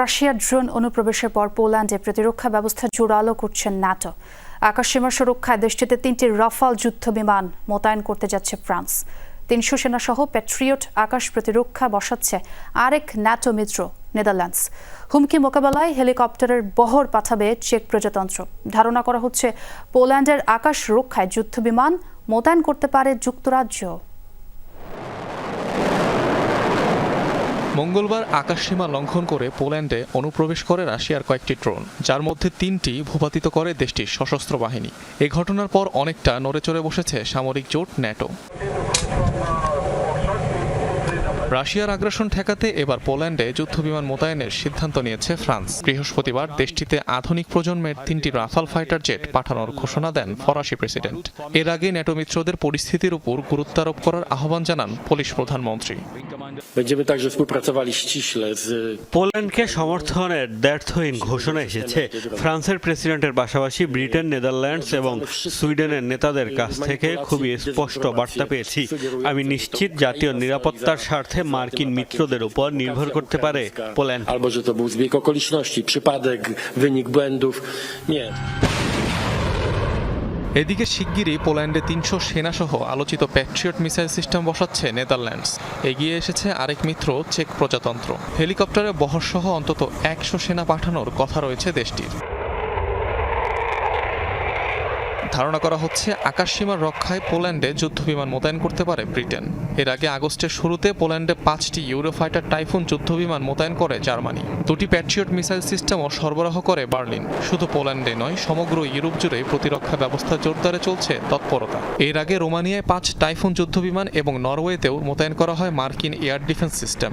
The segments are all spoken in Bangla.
রাশিয়ার ড্রোন অনুপ্রবেশের পর পোল্যান্ডে প্রতিরক্ষা ব্যবস্থা জোরালো করছেন ন্যাটো আকাশসীমা সুরক্ষায় দেশটিতে তিনটি রাফাল যুদ্ধ বিমান মোতায়েন করতে যাচ্ছে ফ্রান্স। তিনশো সেনাসহ প্যাট্রিয়ট আকাশ প্রতিরক্ষা বসাচ্ছে আরেক ন্যাটো মিত্র, নেদারল্যান্ডস। হুমকি মোকাবেলায় হেলিকপ্টারের বহর পাঠাবে চেক প্রজাতন্ত্র। ধারণা করা হচ্ছে, পোল্যান্ডের আকাশ রক্ষায় যুদ্ধ বিমান মোতায়েন করতে পারে যুক্তরাজ্য। মঙ্গলবার আকাশসীমা লঙ্ঘন করে পোল্যান্ডে অনুপ্রবেশ করে রাশিয়ার কয়েকটি ড্রোন, যার মধ্যে তিনটি ভূপাতিত করে দেশটির সশস্ত্র বাহিনী। এ ঘটনার পর অনেকটা নড়েচড়ে বসেছে সামরিক জোট ন্যাটো। রাশিয়ার আগ্রাসন ঠেকাতে এবার পোল্যান্ডে যুদ্ধবিমান মোতায়েনের সিদ্ধান্ত নিয়েছে ফ্রান্স। বৃহস্পতিবার দেশটিতে আধুনিক প্রজন্মের তিনটি রাফাল ফাইটার জেট পাঠানোর ঘোষণা দেন ফরাসি প্রেসিডেন্ট। এর আগে ন্যাটো মিত্রদের পরিস্থিতির উপর গুরুত্বারোপ করার আহ্বান জানান পুলিশ প্রধানমন্ত্রী। পোল্যান্ডকে সমর্থনের দ্ব্যর্থহীন ঘোষণা এসেছে। ফ্রান্সের প্রেসিডেন্টের পাশাপাশি ব্রিটেন নেদারল্যান্ডস এবং সুইডেনের নেতাদের কাছ থেকে খুবই স্পষ্ট বার্তা পেয়েছি। আমি নিশ্চিত জাতীয় নিরাপত্তার স্বার্থে মার্কিন মিত্রদের উপর নির্ভর করতে পারে। Poland. Albo że to był zbieg okoliczności, przypadek, wynik błędów. Nie. এদিকে শিগগিরই পোল্যান্ডে তিনশো সেনাসহ আলোচিত প্যাট্রিয়ট মিসাইল সিস্টেম বসাচ্ছে নেদারল্যান্ডস। এগিয়ে এসেছে আরেক মিত্র চেক প্রজাতন্ত্র। হেলিকপ্টারে বহরসহ অন্তত একশো সেনা পাঠানোর কথা রয়েছে দেশটির। ধারণা করা হচ্ছে আকাশসীমার রক্ষায় পোল্যান্ডে যুদ্ধবিমান মোতায়েন করতে পারে ব্রিটেন। এর আগে আগস্টের শুরুতে পোল্যান্ডে পাঁচটি ইউরোফাইটার টাইফুন যুদ্ধবিমান মোতায়েন করে জার্মানি। দুটি প্যাট্রিয়ট মিসাইল সিস্টেমও সরবরাহ করে বার্লিন। শুধু পোল্যান্ডে নয়, সমগ্র ইউরোপ জুড়ে প্রতিরক্ষা ব্যবস্থা জোরদারে চলছে তৎপরতা। এর আগে রোমানিয়ায় পাঁচ টাইফুন যুদ্ধবিমান এবং নরওয়েতেও মোতায়েন করা হয় মার্কিন air defence system.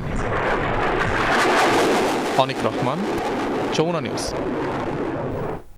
Anik Rahman, Jamuna news.